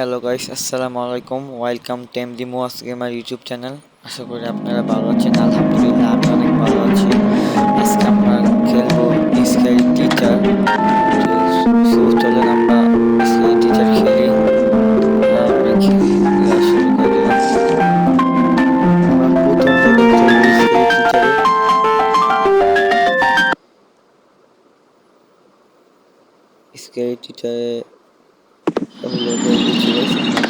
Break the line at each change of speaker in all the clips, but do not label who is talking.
Hello guys আসসালামু আলাইকুম welcome টেম দি মোয়াস গেমার ইউটিউব চ্যানেল আশা করি আপনারা ভালো আছেন। আলহামদুলিল্লাহ, আমি অনেক ভালো আছি। আজকে আমরা খেলব স্কাই টিচার চলেন টিচার খেলি। টিচারে স্কাই টিচারে হলো বলছি guys, আমরা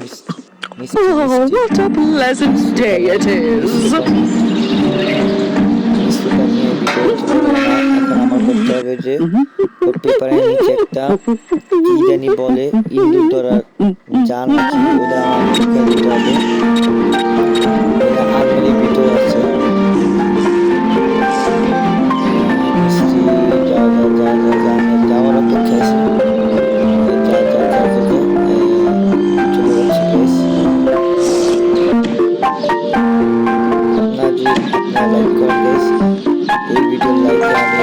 মিষ্টি মিষ্টি
Oh, what a pleasant day it is.
মিষ্টিটা নিয়ে ভিতরে চলে গেলাম। এখন আমার করতে হবে যে ওর পেপারের নিচে একটা কি জানি বলে ইন্দুর ধরার যা নাকি ওটা আমার দিতে হবে এই ভিডিওর লাইকে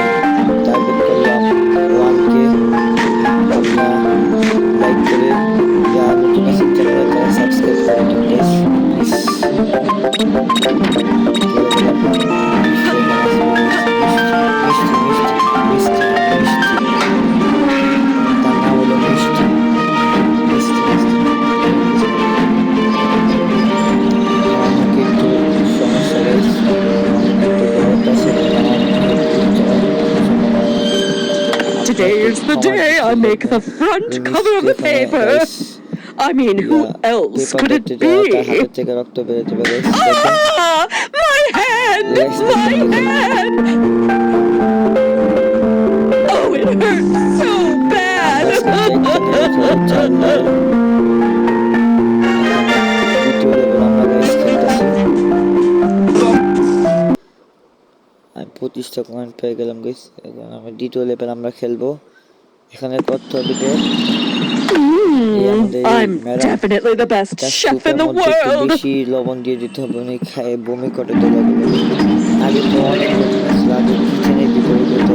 I make the front cover of the paper. I mean, who else could it be?
হাতের থেকে রক্ত বেরোতে পারে দেখেন
Ah, my hand!
Yes.
My hand! Oh, it hurts so bad!
আমি পঁচিশটা পয়েন্ট পেয়ে গেলাম গেস এখন আমি দ্বিতীয় লেভেল আমরা খেলবো এখানে করতে হবে যে এই আমাদের এই
I'm
madam
definitely the best
তার
chef
স্যুপের
in the
মধ্যে একটু
world!
বেশি লবণ দিয়ে দিতে হবে উনি খায় বমি করে তো লাগবে আগে তো অনেক কঠিন আসলে আগে কিচেনের ভিতরে যেতে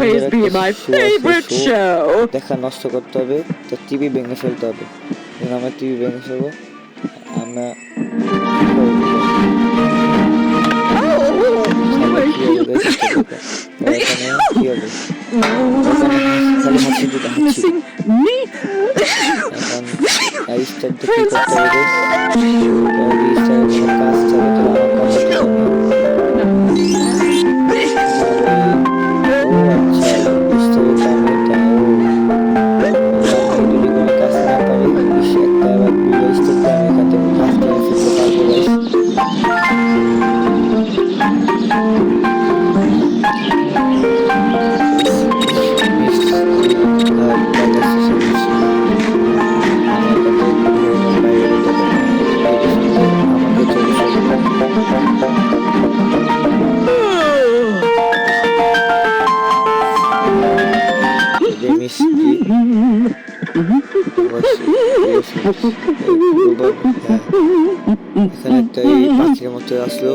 always
পছন্দের
be
একটা
my
show আছে,
favorite
show।
show.
দেখা নষ্ট করতে হবে তো টিভি ভেঙে ফেলতে হবে এখন আমরা টিভি ভেঙে ফেলব আমরা
Oh, my
মিষ্টি এখানে একটা এই পাখির মতো আসলো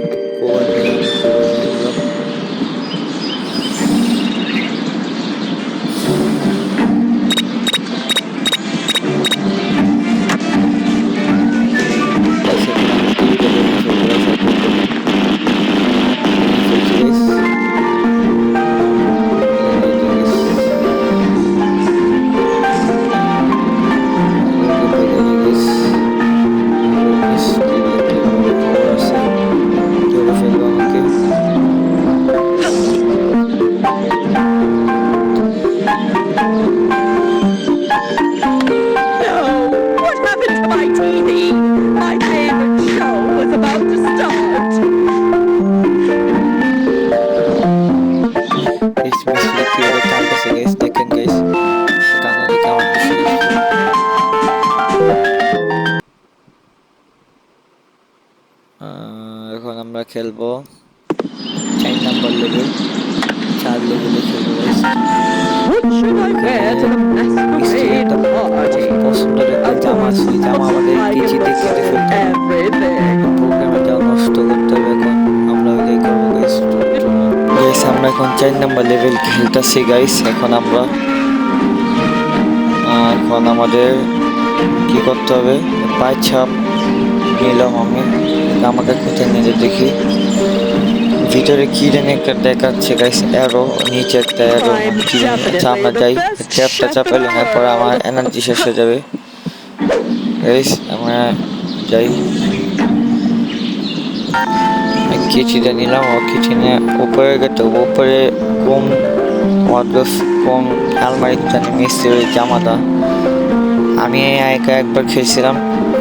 খেলব। চার নাম্বার লেভেল চার লেভেলে খেলব জামা আমাদের. নষ্ট করতে হবে এখন চার নাম্বার লেভেল গাইস এখন আমরা, এখন আমাদের কি করতে হবে? পায়ের ছাপ নিলাম আমি। আমাকে কোথায় নিলে দেখি। ভিতরে কি জানি একটা দেখাচ্ছে গাইস অ্যারো নিচে একটা অ্যারো কি আচ্ছা আমরা যাই ট্যাপটা চাপাইলে না পরে আমার এনার্জি শেষ হয়ে যাবে। গাইস আমরা যাই। কিচিটা নিলাম ও কিচিনে উপরে গেতে উপরে কম ওয়ার্ড্রোব কম আলমারিতে জানি মিস্ত্রি জামাটা। আমি একা একবার খেয়েছিলাম।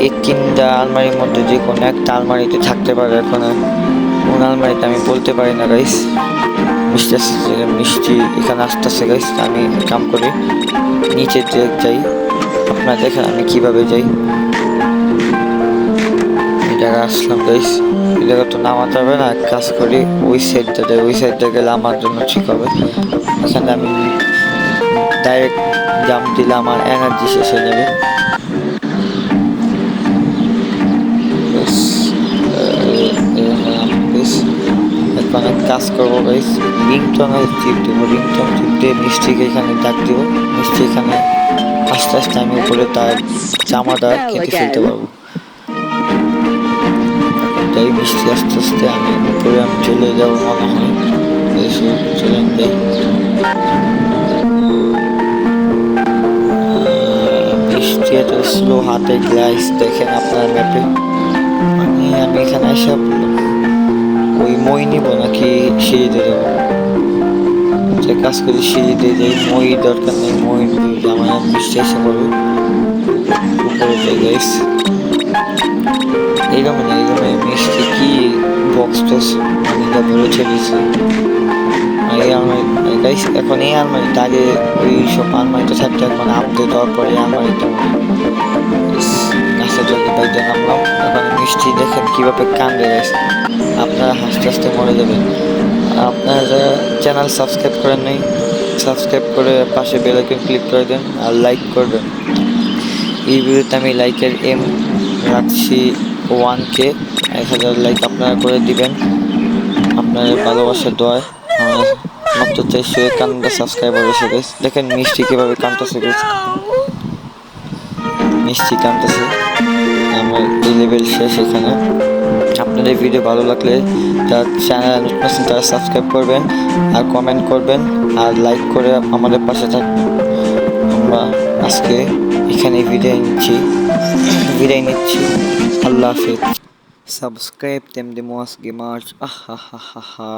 এই তিনটা আলমারির মধ্যে যে কোনো একটা আলমারিতে থাকতে পারে এখন। কোন আলমারিতে আমি বলতে পারি না গাইস মিষ্টি আসতেছে মিষ্টি এখানে আসতেছে গাইস আমি কাম করি নিচে যাই। আপনারা দেখেন আমি কীভাবে যাই। এই জায়গায় আসলাম গাইস এই জায়গা তো নামাতে হবে না, এক কাজ করি। ওই সাইডটা যাই, ওই সাইডটা গেলে আমার জন্য ঠিক হবে। এখানে আমি ডাইরেক্ট জাম্প দিলে আমার এনার্জি শেষ হয়ে যাবে। এক কাজ করব গাইস রিংটনে টিপ দেবো রিংটন টিপ দিয়ে মিষ্টিকে এখানে ডাক দেবো। মিষ্টি এখানে আস্তে আস্তে আমি উপরে তার জামাটা কেটে ফেলতে পারব। তাই মিষ্টি আস্তে আস্তে আমি উপরে আমি চলে যাব মনে হয়। এসে চলে যাই। মিষ্টি এত স্লো হাতে গ্লাইস দেখেন আপনার ম্যাপে আমি আমি এখানে এসে ওই মই নিব নাকি সিঁড়ি দিয়ে দেবো? যে কাজ করি সিঁড়ি দিয়ে যাই মই দরকার নেই, মই আমার মিষ্টি এসে পড়বে। এইরকম না এইরকম মিষ্টি কি বক্স টক্স যা ধরে ছেড়েছে এই আলমারি গাইস এখন এই আলমারিটা আগে ওই সব আলমারিটা থাকতে, এখন পরে আলমারিটা গাছের জন্য নামলাম। মিষ্টি দেখেন কীভাবে কান্দে গেছে। আপনারা হাসতে হাসতে মরে যাবেন। আপনারা যারা চ্যানেল সাবস্ক্রাইব করেন নাই সাবস্ক্রাইব করে পাশে বেল আইকন ক্লিক করে দেন আর লাইক করবেন। এই ভিডিওতে আমি লাইকের এম রাখছি ওয়ান কে এক হাজার লাইক আপনারা করে দিবেন। আপনাদের ভালোবাসার দোয়ায়। আমার মাত্র চারশো একান্ন সাবস্ক্রাইবার এসে গেছে দেখেন মিষ্টি কীভাবে কানতেছে মিষ্টি কানতেছে আমার এই লেভেল শেষ এখানে। আপনাদের ভিডিও ভালো লাগলে যারা চ্যানেল আছেন তারা সাবস্ক্রাইব করবেন আর কমেন্ট করবেন আর লাইক করে আমাদের পাশে থাকবেন আমরা আজকে এখানে বিদায় নিচ্ছি। বিদায় নিচ্ছি। আল্লাহ হাফিজ। সাবস্ক্রাইব তেমনি মোয়াস গেমার্স আহা হা হা হা